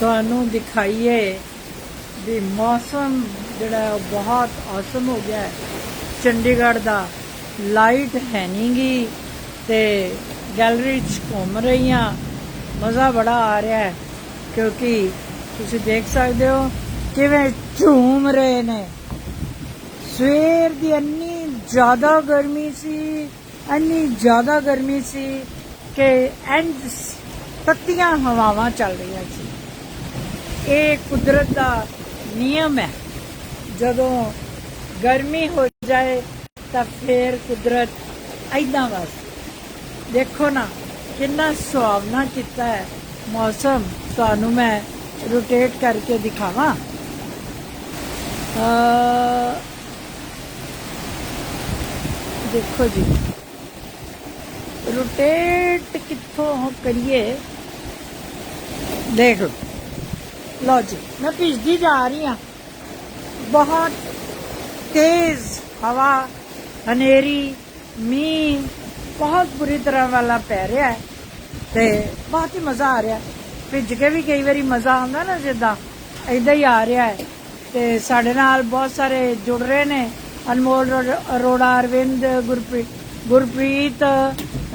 ਤੁਹਾਨੂੰ ਦਿਖਾਈਏ ਵੀ ਮੌਸਮ ਜਿਹੜਾ ਉਹ ਬਹੁਤ ਔਸਮ ਹੋ ਗਿਆ ਹੈ। ਚੰਡੀਗੜ੍ਹ ਦਾ ਲਾਈਟ ਹੈ ਨਹੀਂਗੀ ਤੇ ਗੈਲਰੀ 'ਚ ਘੁੰਮ ਰਹੀ ਹਾਂ ਮਜ਼ਾ ਬੜਾ ਆ ਰਿਹਾ ਹੈ, ਕਿਉਂਕਿ ਤੁਸੀਂ ਦੇਖ ਸਕਦੇ ਹੋ ਕਿਵੇਂ ਝੂਮ ਰਹੇ ਨੇ। ਸਵੇਰ ਦੀ ਇੰਨੀ ਜ਼ਿਆਦਾ ਗਰਮੀ ਸੀ, ਇੰਨੀ ਜ਼ਿਆਦਾ ਗਰਮੀ ਸੀ ਕਿ ਐਂਡ ਤੱਤੀਆਂ ਹਵਾਵਾਂ ਚੱਲ ਰਹੀਆਂ ਸੀ। ਇਹ ਕੁਦਰਤ ਦਾ ਨਿਯਮ ਹੈ। ਜਦੋਂ ਗਰਮੀ ਹੋ ਜਾਏ ਤਾਂ ਫੇਰ ਕੁਦਰਤ ਐਦਾਂ ਵਸ ਦੇਖੋ ਨਾ, ਕਿੰਨਾ ਸੁਹਾਵਣਾ ਕੀਤਾ ਹੈ ਮੌਸਮ। ਤੁਹਾਨੂੰ ਮੈਂ ਰੋਟੇਟ ਕਰਕੇ ਦਿਖਾਵਾਂ। ਦੇਖੋ ਜੀ। ਰੋਟੇਟ ਕਿੱਥੋਂ ਕਰੀਏ? ਦੇਖ ਲਓ। ਲਓ ਜੀ, ਮੈਂ ਭਿੱਜਦੀ ਜਾ ਰਹੀ ਹਾਂ। ਬਹੁਤ ਤੇਜ਼ ਹਵਾ, ਹਨੇਰੀ, ਮੀਂਹ, ਬਹੁਤ ਬੁਰੀ ਤਰ੍ਹਾਂ ਵਾਲਾ ਪੈ ਰਿਹਾ ਹੈ ਤੇ ਬਹੁਤ ਹੀ ਮਜ਼ਾ ਆ ਰਿਹਾ। ਭਿੱਜ ਕੇ ਵੀ ਕਈ ਵਾਰੀ ਮਜ਼ਾ ਆਉਂਦਾ ਨਾ ਜਿੱਦਾਂ ਏਦਾਂ ਹੀ ਆ ਰਿਹਾ ਹੈ। ਤੇ ਸਾਡੇ ਨਾਲ ਬਹੁਤ ਸਾਰੇ ਜੁੜ ਰਹੇ ਨੇ, ਅਨਮੋਲ ਅਰੋੜਾ, ਅਰਵਿੰਦ ਗੁਰਪ੍ਰੀਤ ਗੁਰਪ੍ਰੀਤ,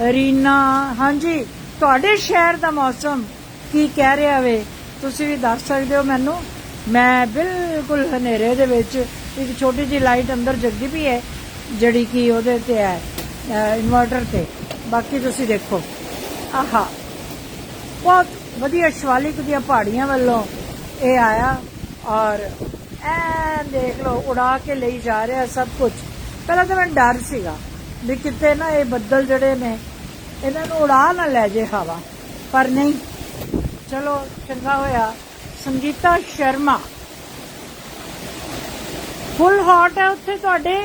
ਰੀਨਾ। ਹਾਂਜੀ, ਤੁਹਾਡੇ ਸ਼ਹਿਰ ਦਾ ਮੌਸਮ ਕੀ ਕਹਿ ਰਿਹਾ ਵੇ? ਤੁਸੀਂ ਵੀ ਦੱਸ ਸਕਦੇ ਹੋ ਮੈਨੂੰ, ਮੈਂ ਬਿਲਕੁਲ ਹਨੇਰੇ ਦੇ ਵਿੱਚ ਇੱਕ ਛੋਟੀ ਜਿਹੀ ਲਾਈਟ ਅੰਦਰ ਜਗਦੀ ਪਈ ਹੈ, ਜਿਹੜੀ ਕਿ ਉਹਦੇ ਤੇ ਹੈ ਇਨਵਰਟਰ ਤੇ। ਬਾਕੀ ਤੁਸੀਂ ਦੇਖੋ। ਆਹਾ, ਬਹੁਤ ਵਧੀਆ ਸ਼ਿਵਾਲਿਕ ਦੀਆਂ ਪਹਾੜੀਆਂ ਵੱਲੋਂ ਇਹ ਆਇਆ ਔਰ ਐ ਦੇਖ ਲਓ, ਉਡਾ ਕੇ ਲਈ ਜਾ ਰਿਹਾ ਸਭ ਕੁਝ ਪਹਿਲਾਂ ਤਾਂ ਮੈਨੂੰ ਡਰ ਸੀਗਾ ਵੀ ਕਿਤੇ ਨਾ ਇਹ ਬੱਦਲ ਜਿਹੜੇ ਨੇ, ਇਹਨਾਂ ਨੂੰ ਉਡਾ ਨਾ ਲੈ ਜੇ ਹਵਾ। ਪਰ ਨਹੀਂ ਚਲੋ, ਚੰਗਾ ਹੋਇਆ। ਸੰਗੀਤਾ ਸ਼ਰਮਾ। ਫੁੱਲ ਹੌਟ ਹੈ ਉੱਥੇ ਤੁਹਾਡੇ।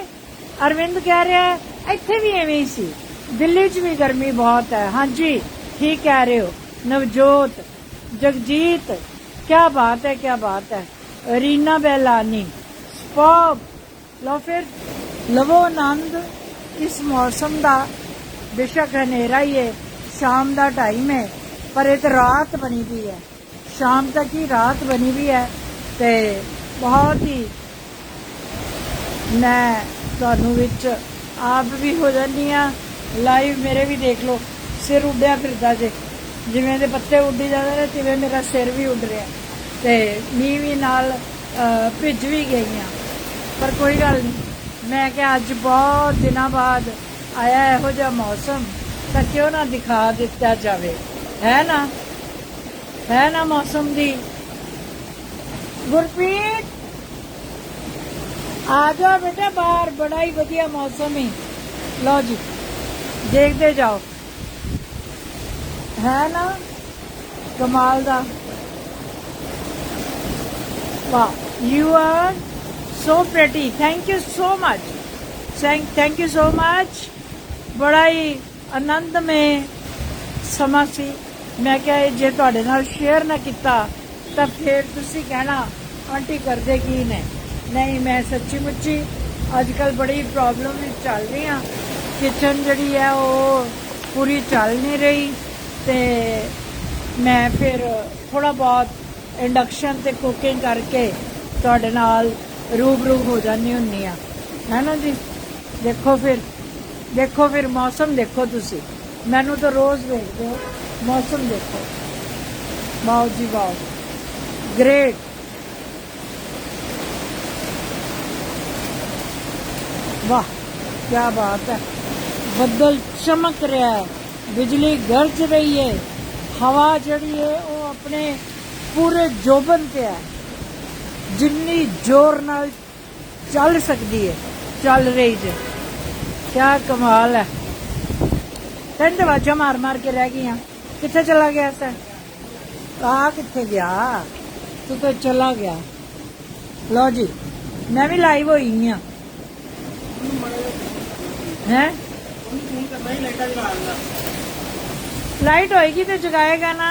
ਅਰਵਿੰਦ ਕਹਿ ਰਿਹਾ ਇੱਥੇ ਵੀ ਐਵੇਂ ਹੀ ਸੀ। ਦਿੱਲੀ 'ਚ ਵੀ ਗਰਮੀ ਬਹੁਤ ਹੈ। ਹਾਂਜੀ, ਠੀਕ ਕਹਿ ਰਹੇ ਹੋ। ਨਵਜੋਤ, ਜਗਜੀਤ ਕੀ ਬਾਤ ਹੈ ਕੀ ਬਾਤ ਹੈ। ਰੀਨਾ ਬੈਲਾਨੀ ਸਪੌਬ ਲੋ ਫਿਰ, ਲਵੋ ਆਨੰਦ। ਇਸ ਮੌਸਮ ਦਾ ਬੇਸ਼ੱਕ ਹਨੇਰਾ ਹੀ ਹੈ। ਸ਼ਾਮ ਦਾ ਟਾਈਮ ਹੈ। ਪਰ ਇਹ ਤਾਂ ਰਾਤ ਬਣੀ ਵੀ ਹੈ। ਸ਼ਾਮ ਤੱਕ ਹੀ ਰਾਤ ਬਣੀ ਵੀ ਹੈ ਤੇ ਬਹੁਤ ਹੀ ਮੈਂ ਤੁਹਾਨੂੰ ਵਿੱਚ ਆਪ ਵੀ ਹੋ ਜਾਂਦੀ ਆ ਲਾਈਵ ਮੇਰੇ ਵੀ ਦੇਖ ਲਓ, ਸਿਰ ਉੱਡਿਆ ਫਿਰਦਾ ਜੇ। ਜਿਵੇਂ ਦੇ ਪੱਤੇ ਉੱਡੀ ਜਾਂਦੇ ਨੇ, ਤਿਵੇਂ ਮੇਰਾ ਸਿਰ ਵੀ ਉੱਡ ਰਿਹਾ। ਤੇ ਮੀਂਹ ਵੀ ਨਾਲ ਭਿੱਜ ਵੀ ਗਈ ਗਈਆਂ। ਪਰ ਕੋਈ ਗੱਲ ਨਹੀਂ, ਮੈਂ ਕਿਹਾ ਅੱਜ ਬਹੁਤ ਦਿਨਾਂ ਬਾਅਦ ਆਇਆ ਇਹੋ ਜਿਹਾ ਮੌਸਮ, ਤਾਂ ਕਿਉਂ ਨਾ ਦਿਖਾ ਦਿੱਤਾ ਜਾਵੇ। ਹੈ ਨਾ ਹੈ ਨਾ ਮੌਸਮ ਦੀ ਗੁਰਪ੍ਰੀਤ ਆ ਜਾ ਬੇਟਾ ਬਾਹਰ ਬੜਾ ਹੀ ਵਧੀਆ ਮੌਸਮ ਹੈ ਲਓ ਜੀ ਦੇਖਦੇ ਜਾਓ ਹੈ ਨਾ ਕਮਾਲ ਦਾ ਵਾਹ you are so pretty thank you so much thank thank you so much ਬੜਾ ਹੀ ਆਨੰਦਮय ਸਮਾਂ ਸੀ। ਮੈਂ ਕਿਹਾ, ਇਹ ਜੇ ਤੁਹਾਡੇ ਨਾਲ ਸ਼ੇਅਰ ਨਾ ਕੀਤਾ, ਤਾਂ ਫਿਰ ਤੁਸੀਂ ਕਹਿਣਾ, ਆਂਟੀ ਕਰਦੇ ਕੀ ਨੇ? ਨਹੀਂ, ਮੈਂ ਸੱਚੀ ਮੁੱਚੀ ਅੱਜ ਕੱਲ ਬੜੀ ਪ੍ਰੋਬਲਮ ਵਿੱਚ ਚੱਲ ਰਹੀ ਹਾਂ। ਕਿਚਨ ਜਿਹੜੀ ਹੈ, ਉਹ ਪੂਰੀ ਚੱਲ ਨਹੀਂ ਰਹੀ ਤੇ ਮੈਂ ਫਿਰ ਥੋੜਾ ਬਹੁਤ ਇੰਡਕਸ਼ਨ ਤੇ ਕੁਕਿੰਗ ਕਰਕੇ ਤੁਹਾਡੇ ਨਾਲ ਰੂਬਰੂ ਹੋ ਜਾਂਦੀ ਹੁੰਨੀ ਆ ਹੈ ਨਾ ਜੀ? ਦੇਖੋ ਫਿਰ ਦੇਖੋ ਫਿਰ ਮੌਸਮ ਦੇਖੋ ਤੁਸੀਂ। ਮੈਨੂੰ ਤਾਂ ਰੋਜ਼ ਵੇਖਦੇ ਹੋ ਮੌਸਮ ਦੇਖੋ ਵਾਓ ਜੀ ਵਾਓ ਗ੍ਰੇਟ ਵਾਹ ਕੀ ਬਾਤ ਹੈ ਬੱਦਲ ਚਮਕ ਰਿਹਾ ਹੈ ਬਿਜਲੀ ਗਰਜ ਰਹੀ ਹੈ ਹਵਾ ਜਿਹੜੀ ਹੈ ਉਹ ਆਪਣੇ ਪੂਰੇ ਜੋਬਨ ਤੇ ਹੈ ਜਿੰਨੀ ਜ਼ੋਰ ਨਾਲ ਚੱਲ ਸਕਦੀ ਹੈ ਚੱਲ ਰਹੀ ਜੇ ਕੀ ਕਮਾਲ ਹੈ ਤੈਨੂੰ ਤਾਂ ਵਾਜਾ ਮਾਰ ਮਾਰ ਕੇ ਰਹਿ ਗਈਆਂ। ਕਿੱਥੇ ਚਲਾ ਗਿਆ ਸੈਂ ਆ ਕਿੱਥੇ ਗਿਆ? ਤੂੰ ਤਾਂ ਚਲਾ ਗਿਆ। ਲਓ ਜੀ, ਮੈਂ ਵੀ ਲਾਈਵ ਹੋਈ ਹਾਂ ਹੈ? ਲਾਈਟ ਹੋਏਗੀ ਤੇ ਜਗਾਏਗਾ ਨਾ।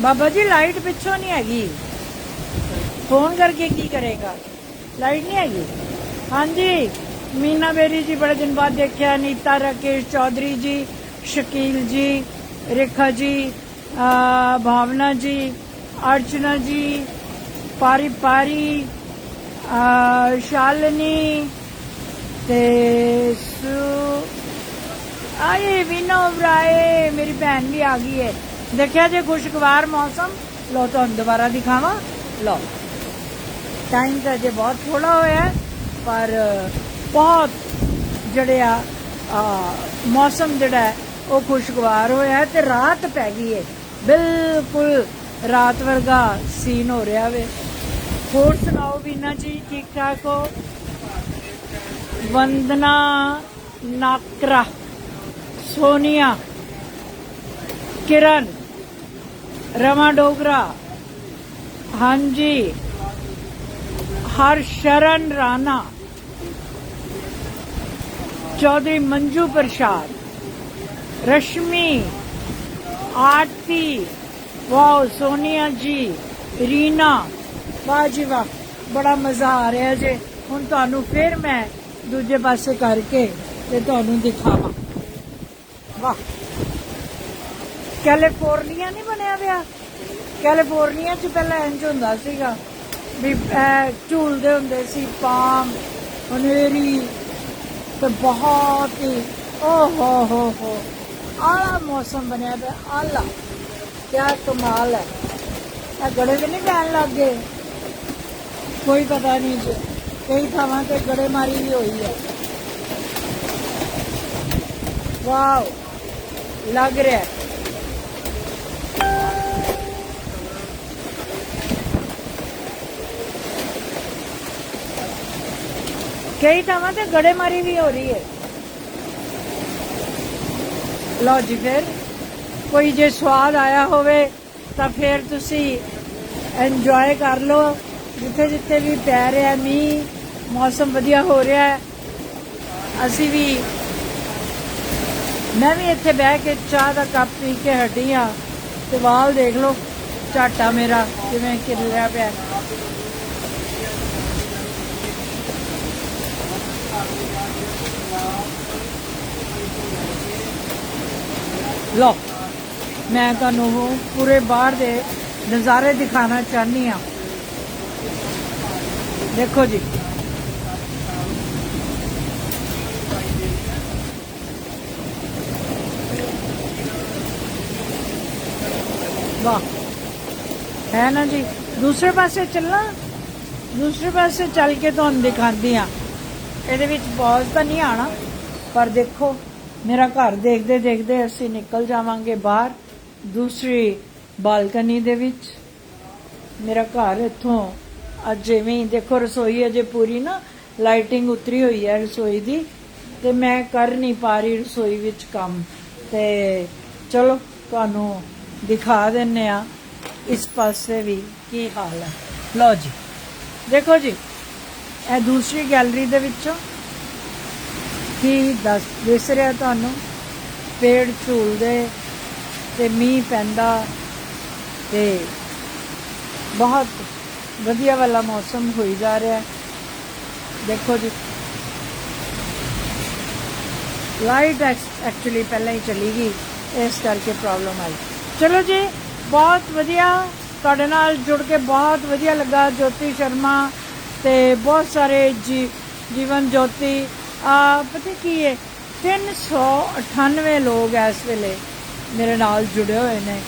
ਬਾਬਾ ਜੀ ਲਾਈਟ ਪਿੱਛੋਂ ਨਹੀਂ ਹੈਗੀ। ਫੋਨ ਕਰਕੇ ਕੀ ਕਰੇਗਾ? ਲਾਈਟ ਨਹੀਂ ਹੈਗੀ। ਹਾਂਜੀ। ਮੀਨਾ ਬੇਰੀ ਜੀ ਬੜੇ ਦਿਨ ਬਾਅਦ ਦੇਖਿਆ ਨੀਤਾ ਰਾਕੇਸ਼ ਚੌਧਰੀ ਜੀ ਸ਼ਕੀਲ ਜੀ ਰੇਖਾ ਜੀ ਅਹ ਭਾਵਨਾ ਜੀ अर्चना जी पारी पारी ਅਹ ਸ਼ਾਲਨੀ ਤੇ ਸੂ ਆਏ ਵਿਨੋ ਵਰਾਏ ਮੇਰੀ ਭੈਣ ਵੀ ਆ ਗਈ ਹੈ ਦੇਖਿਆ ਜੇ ਖੁਸ਼ਗਵਾਰ ਮੌਸਮ ਲੋ ਤੁਹਾਨੂੰ ਦੁਬਾਰਾ ਦਿਖਾਵਾਂ ਲੋ ਟਾਈਮ ਤਾਂ ਜੇ ਬਹੁਤ ਥੋੜਾ ਹੋਇਆ ਹੈ, ਪਰ ਬਹੁਤ ਜਿਹੜੇ ਆ ਮੌਸਮ ਜਿਹੜਾ ਉਹ ਖੁਸ਼ਗਵਾਰ ਹੋਇਆ ਹੈ ਤੇ ਰਾਤ ਪੈ ਗਈ ਹੈ ਬਿਲਕੁਲ ਰਾਤ ਵਰਗਾ ਸੀਨ ਹੋ ਰਿਹਾ ਵੇ। ਹੋਰ ਸੁਣਾਓ ਵੀਨਾ ਜੀ ਠੀਕ ਠਾਕ ਹੋ? ਵੰਦਨਾ ਨਾਕਰਾ, ਸੋਨੀਆ, ਕਿਰਨ ਰਮਾ ਡੋਗਰਾ, ਹਾਂਜੀ, ਹਰਸ਼ਰਨ ਰਾਣਾ। चौधरी मंजू प्रसाद रश्मि आरती वाह सोनिया जी रीना ਵਾਹ ਜੀ ਵਾਹ ਬੜਾ ਮਜ਼ਾ ਆ ਰਿਹਾ ਜੇ ਹੁਣ ਤੁਹਾਨੂੰ ਫਿਰ ਮੈਂ ਦੂਜੇ ਪਾਸੇ ਕਰਕੇ ਤੇ ਤੁਹਾਨੂੰ ਦਿਖਾਵਾਂ ਵਾਹ ਕੈਲੀਫੋਰਨੀਆ ਨਹੀਂ ਬਣਿਆ ਵਿਆ ਕੈਲੀਫੋਰਨੀਆ ਚ ਪਹਿਲਾਂ ਇੰਜ ਹੁੰਦਾ ਸੀਗਾ ਵੀ ਇਹ ਝੂਲਦੇ ਹੁੰਦੇ ਸੀ ਪਾਮ ਹਨੇਰੀ ਤੇ ਬਹੁਤ ਹੀ ਓ ਹੋ ਹੋ ਹੋ ਆਲਾ ਮੌਸਮ ਬਣਿਆ ਪਿਆ ਆਲਾ ਕੀ ਕਮਾਲ ਹੈ ਇਹ ਗੜੇ ਵੀ ਨਹੀਂ ਪੈਣ ਲੱਗ ਗਏ ਕੋਈ ਪਤਾ ਨਹੀਂ ਜੀ ਕਈ ਥਾਵਾਂ ਤੇ ਗੜੇ ਮਾਰੀ ਵੀ ਹੋਈ ਹੈ ਵਾਓ ਲੱਗ ਰਿਹਾ ਹੈ। ਕਈ ਥਾਵਾਂ ਤੇ ਗੜੇਮਾਰੀ ਵੀ ਹੋ ਰਹੀ ਹੈ ਲਓ ਜੀ ਫਿਰ ਕੋਈ ਜੇ ਸਵਾਦ ਆਇਆ ਹੋਵੇ ਤਾਂ ਫਿਰ ਤੁਸੀਂ ਇੰਜੋਏ ਕਰ ਲਓ ਜਿੱਥੇ ਜਿੱਥੇ ਵੀ ਪੈ ਰਿਹਾ ਮੀਂਹ ਮੌਸਮ ਵਧੀਆ ਹੋ ਰਿਹਾ ਹੈ ਅਸੀਂ ਵੀ ਮੈਂ ਵੀ ਇੱਥੇ ਬਹਿ ਕੇ ਚਾਹ ਦਾ ਕੱਪ ਪੀ ਕੇ ਹਟੀ ਆ ਤੇ ਵਾਲ ਦੇਖ ਲਓ ਝਾਟਾ ਮੇਰਾ ਕਿਵੇਂ ਖਿਲਿਆ ਪਿਆ ਲੋ ਮੈਂ ਤੁਹਾਨੂੰ ਪੂਰੇ ਬਾਹਰ ਦੇ ਨਜ਼ਾਰੇ ਦਿਖਾਣਾ ਚਾਹਨੀ ਆ ਦੇਖੋ ਜੀ। ਵਾਹ। ਹੈ ਨਾ ਜੀ? ਦੂਸਰੇ ਪਾਸੇ ਚੱਲਣਾ? ਦੂਸਰੇ ਪਾਸੇ ਚੱਲ ਕੇ ਤੁਹਾਨੂੰ ਦਿਖਾਉਂਦੀ ਆ ਇਹਦੇ ਵਿੱਚ ਪੌਜ਼ ਤਾਂ ਨਹੀਂ ਆਣਾ ਪਰ ਦੇਖੋ। ਮੇਰਾ ਘਰ ਦੇਖਦੇ ਦੇਖਦੇ ਅਸੀਂ ਨਿਕਲ ਜਾਵਾਂਗੇ ਬਾਹਰ ਦੂਸਰੀ ਬਾਲਕਨੀ ਦੇ ਵਿੱਚ। ਮੇਰਾ ਘਰ ਇੱਥੋਂ ਅੱਜ ਜਿਵੇਂ ਹੀ ਦੇਖੋ ਰਸੋਈ ਅਜੇ ਪੂਰੀ ਨਾ ਲਾਈਟਿੰਗ ਉਤਰੀ ਹੋਈ ਹੈ ਰਸੋਈ ਦੀ ਤੇ ਮੈਂ ਕਰ ਨਹੀਂ ਪਾ ਰਹੀ ਰਸੋਈ ਵਿੱਚ ਕੰਮ। ਤੇ ਚਲੋ ਤੁਹਾਨੂੰ ਦਿਖਾ ਦਿੰਨੇ ਆ ਇਸ ਪਾਸੇ ਵੀ ਕੀ ਹਾਲ ਹੈ। ਲਓ ਜੀ। ਦੇਖੋ ਜੀ ਇਹ ਦੂਸਰੀ ਗੈਲਰੀ ਦੇ ਵਿੱਚੋਂ ਕੀ ਦੱਸ ਦਿਸ ਰਿਹਾ ਤੁਹਾਨੂੰ? ਪੇੜ ਝੂਲਦੇ ਤੇ ਮੀਂਹ ਪੈਂਦਾ ਤੇ ਬਹੁਤ ਵਧੀਆ ਵਾਲਾ ਮੌਸਮ ਹੋਈ ਜਾ ਰਿਹਾ। ਦੇਖੋ ਜੀ। ਲਾਈਟ ਐਕਚੁਅਲੀ ਪਹਿਲਾਂ ਹੀ ਚਲੀ ਗਈ, ਇਸ ਕਰਕੇ ਪ੍ਰੋਬਲਮ ਆਈ। ਚਲੋ ਜੀ, ਬਹੁਤ ਵਧੀਆ। ਤੁਹਾਡੇ ਨਾਲ ਜੁੜ ਕੇ ਬਹੁਤ ਵਧੀਆ ਲੱਗਾ ਜੋਤੀ ਸ਼ਰਮਾ ਤੇ ਬਹੁਤ ਸਾਰੇ ਜੀ, ਜੀਵਨ ਜੋਤੀ। ਆ ਪਤਾ ਕੀ ਹੈ 398 ਲੋਕ ਇਸ ਵੇਲੇ ਮੇਰੇ ਨਾਲ ਜੁੜੇ ਹੋਏ ਨੇ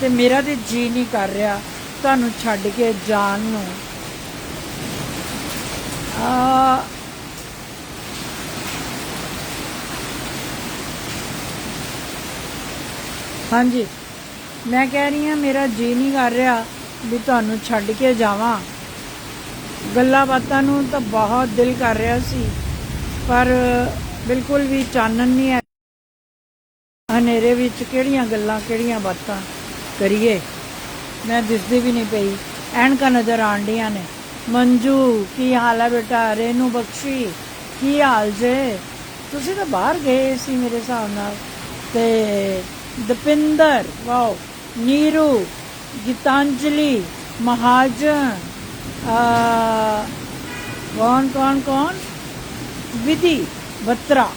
ਤੇ ਮੇਰਾ ਤੇ ਜੀ ਨਹੀਂ ਕਰ ਰਿਹਾ ਤੁਹਾਨੂੰ ਛੱਡ ਕੇ ਜਾਣ ਨੂੰ। ਆ ਹਾਂਜੀ। ਮੈਂ ਕਹਿ ਰਹੀ ਹਾਂ, ਮੇਰਾ ਜੀ ਨਹੀਂ ਕਰ ਰਿਹਾ ਵੀ ਤੁਹਾਨੂੰ ਛੱਡ ਕੇ ਜਾਵਾਂ। ਗੱਲਾਂ ਬਾਤਾਂ ਨੂੰ ਤਾਂ ਬਹੁਤ ਦਿਲ ਕਰ ਰਿਹਾ ਸੀ। ਪਰ ਬਿਲਕੁਲ ਵੀ ਚਾਨਣ ਨਹੀਂ ਹੈ। ਹਨੇਰੇ ਵਿੱਚ ਕਿਹੜੀਆਂ ਗੱਲਾਂ, ਕਿਹੜੀਆਂ ਬਾਤਾਂ ਕਰੀਏ? ਮੈਂ ਦਿਸਦੀ ਵੀ ਨਹੀਂ ਪਈ। ਐਨਕਾਂ ਨਜ਼ਰ ਆਣ ਡੀਆਂ ਨੇ। ਮੰਜੂ, ਕੀ ਹਾਲ ਹੈ ਬੇਟਾ? ਰੇਨੂ ਬਖਸ਼ੀ, ਕੀ ਹਾਲ ਜੇ? ਤੁਸੀਂ ਤਾਂ ਬਾਹਰ ਗਏ ਸੀ ਮੇਰੇ ਹਿਸਾਬ ਨਾਲ। ਤੇ ਦਪਿੰਦਰ, ਵਾਓ, ਨੀਰੂ, ਗੀਤਾਂਜਲੀ, ਮਹਾਜਨ ਆ ਕੌਣ ਕੌਣ ਕੌਣ? ਵਿਧੀ ਬੱਤਰਾ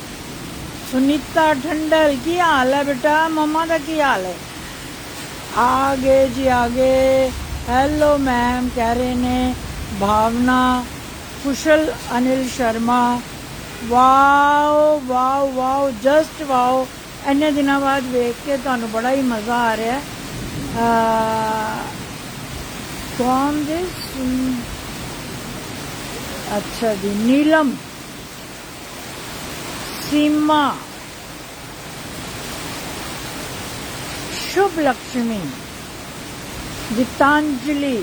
ਸੁਨੀਤਾ ਠੰਡਲ ਕੀ ਹਾਲ ਹੈ ਬੇਟਾ ਮਮਾ ਦਾ ਕੀ ਹਾਲ ਹੈ ਆਗੇ ਜੀ ਆਗੇ ਹੈਲੋ ਮੈਮ ਕਹਿ ਰਹੇ ਨੇ Bhavna Kushal Anil Sharma wow wow wow just wow ਇੰਨੇ ਦਿਨਾਂ ਬਾਅਦ ਵੇਖ ਕੇ ਤੁਹਾਨੂੰ ਬੜਾ ਹੀ ਮਜ਼ਾ ਆ ਰਿਹਾ ਕੌਣ ਦੇ ਅੱਛਾ ਜੀ ਨੀਲਮ ਸੀਮਾ। ਸ਼ੁਭ ਲక్ష్ਮੀ ਗੀਤਾਂਜਲੀ,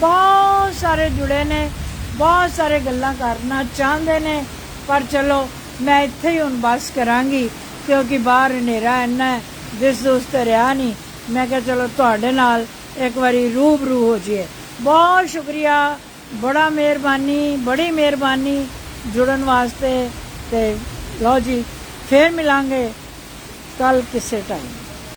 ਬਹੁਤ ਸਾਰੇ ਜੁੜੇ ਨੇ, ਬਹੁਤ ਸਾਰੇ ਗੱਲਾਂ ਕਰਨਾ ਚਾਹੁੰਦੇ ਨੇ, ਪਰ ਚਲੋ, ਮੈਂ ਇੱਥੇ ਹੀ ਹੁਣ ਬਸ ਕਰਾਂਗੀ, ਕਿਉਂਕਿ ਬਾਹਰ ਹਨੇਰਾ ਇੰਨਾ ਜਿਸ ਦੋਸਤ ਰਿਹਾ ਨਹੀਂ। ਮੈਂ ਕਿਹਾ ਚਲੋ ਤੁਹਾਡੇ ਨਾਲ ਇੱਕ ਵਾਰੀ ਰੂਬਰੂ ਹੋ ਜਾਈਏ। ਬਹੁਤ ਸ਼ੁਕਰੀਆ, ਬੜਾ ਮਿਹਰਬਾਨੀ, ਬੜੀ ਮਿਹਰਬਾਨੀ ਜੁੜਨ ਵਾਸਤੇ ਤੇ ਲਓ ਜੀ ਫੇਰ ਮਿਲਾਂਗੇ ਕੱਲ ਕਿਸੇ ਟਾਈਮ